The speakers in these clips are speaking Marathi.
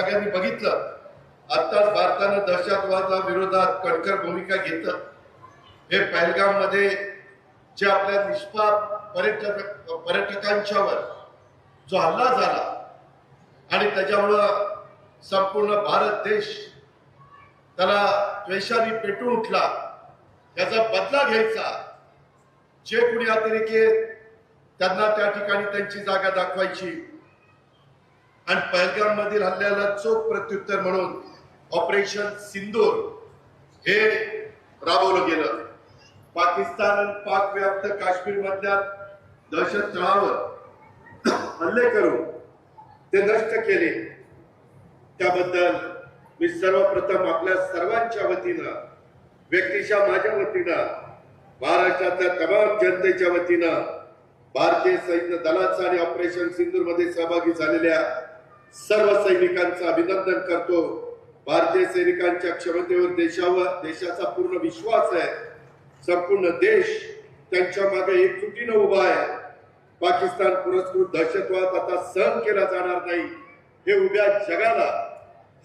सगळ्यांनी बघितलं. आत्ताच भारतानं दहशतवादा विरोधात कणखर भूमिका घेतलं. हे पहलगाममध्ये जे आपल्या निष्पाप पर्यटक पर्यटकांच्यावर जो हल्ला झाला आणि त्याच्यामुळं संपूर्ण भारत देश त्याला द्वेषाने पेटून उठला त्याचा बदला घ्यायचा. जे कुणी अतिरेकी त्यांना त्या ठिकाणी त्यांची जागा दाखवायची. आणि पहलगाम मधील हल्ल्याला चोख प्रत्युत्तर म्हणून ऑपरेशन सिंदूर हे राबवलं गेलं. पाकिस्तान आणि पाक व्याप्त काश्मीर मधल्या दहशत तळावर हल्ले करून ते नष्ट केले. त्याबद्दल मी सर्वप्रथम आपल्या सर्वांच्या वतीनं व्यक्तीच्या माझ्या वतीनं महाराष्ट्रातल्या तमाम जनतेच्या वतीनं भारतीय सैन्य दलाचा आणि ऑपरेशन सिंदूरमध्ये सहभागी झालेल्या सर्व सैनिकांचं अभिनंदन करतो. भारतीय सैनिकांच्या क्षमतेवर देशावर देशाचा पूर्ण विश्वास आहे. संपूर्ण देश त्यांच्या मागे एकजुटीनं उभा आहे. पाकिस्तान पुरस्कृत दहशतवाद आता सहन केला जाणार नाही. हे उभ्या जगाला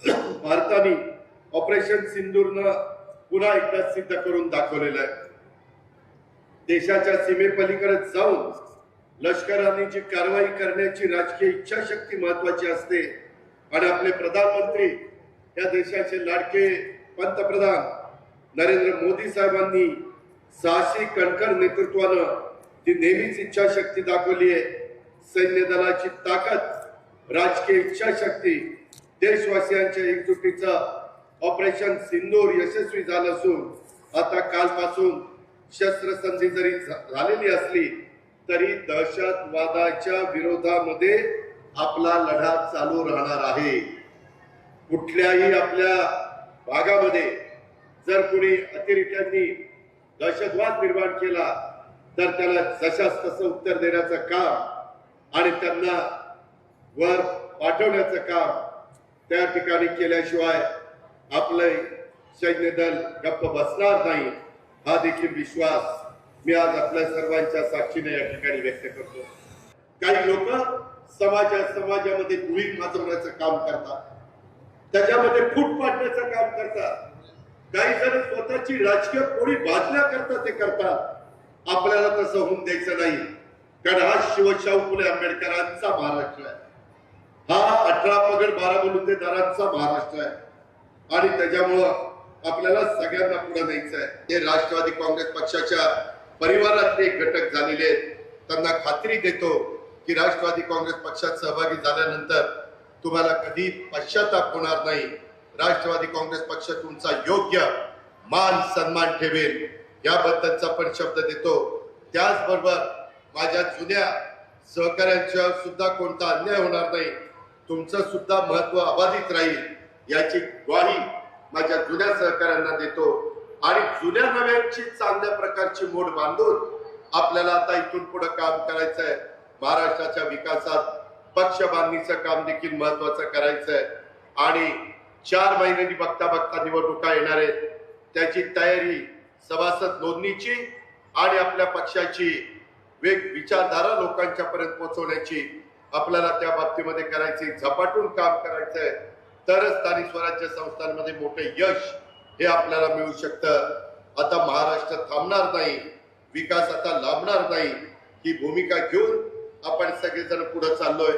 भारताने ऑपरेशन सिंदूरनं पुन्हा एकदा सिद्ध करून दाखवलेलं आहे. देशाच्या सीमेपलीकडे जाऊन लष्कराने जी कारवाई करण्याची राजकीय इच्छाशक्ती महत्वाची असते आणि आपले प्रधानमंत्री या देशाचे लाडके पंतप्रधान नरेंद्र मोदी साहेबांनी साहसी कणखर नेतृत्वानं ती नेहमीच इच्छाशक्ती दाखवली आहे सैन्य दलाची ताकद राजकीय इच्छाशक्ती देशवासियांच्या एकजुटीचा ऑपरेशन सिंदूर यशस्वी झालं असून आता कालपासून शस्त्रसंधी जरी झा- झालेली असली तरी दहशतवादाच्या विरोधामध्ये आपला लढा चालू राहणार आहे. कुठल्याही आपल्या भागामध्ये जर कोणी अतिरेक्यांनी दहशतवाद निर्माण केला तर त्याला जशास तसं उत्तर देण्याचं काम आणि त्यांना वर पाठवण्याचं काम त्या ठिकाणी केल्याशिवाय आपलं सैन्य दल गप्प बसणार नाही हा देखील विश्वास मी आज आपल्या सर्वांच्या साक्षीने या ठिकाणी व्यक्त करतो. काही लोक समाजा समाजामध्ये गुळी माजवण्याचं काम करतात. त्याच्यामध्ये फूट पाडण्याचं काम करतात. काही जण स्वतःची राजकीय कोणी बाजल्या करता ते करतात. आपल्याला तसं होऊन द्यायचं नाही. कारण हा शिवशाहू फुले आंबेडकरांचा महाराष्ट्र आहे. हा अठरा पगड बारा बलुतेदारांचा महाराष्ट्र आहे. आणि त्याच्यामुळं आपल्याला सगळ्यांना पुढे द्यायचं आहे. हे राष्ट्रवादी काँग्रेस पक्षाच्या परिवारातले घटक झालेले आहेत. त्यांना खात्री देतो की राष्ट्रवादी काँग्रेस पक्षात सहभागी झाल्यानंतर तुम्हाला कधी पश्चाताप होणार नाही. राष्ट्रवादी काँग्रेस पक्ष तुमचा योग्य मान सन्मान ठेवेल. याबद्दलचा पण शब्द देतो. त्याचबरोबर माझ्या जुन्या सहकाऱ्यांच्या सुद्धा कोणता अन्याय होणार नाही. तुमचं सुद्धा महत्त्व अबाधित राहील. याची ग्वाही माझ्या जुन्या सहकाऱ्यांना देतो. आणि जुन्या नव्यांची चांगल्या प्रकारची मोड बांधून आपल्याला आता इथून पुढे काम करायचं आहे महाराष्ट्राच्या विकासात पक्ष बांधणीचं काम देखील महत्वाचं करायचं आहे आणि चार महिन्यांनी बघता बघता निवडणुका येणार आहेत. त्याची तयारी सभासद नोंदणीची आणि आपल्या पक्षाची वेग विचारधारा लोकांच्या पर्यंत पोहोचवण्याची आपल्याला त्या बाबतीमध्ये करायची झपाटून काम करायचंय. तरच स्थानिक स्वराज्य संस्थांमध्ये मोठे यश हे आपल्याला मिळू शकतं. आता महाराष्ट्र थांबणार नाही विकास आता लांबणार नाही. ही भूमिका घेऊन आपण सगळेजण पुढे चाललोय.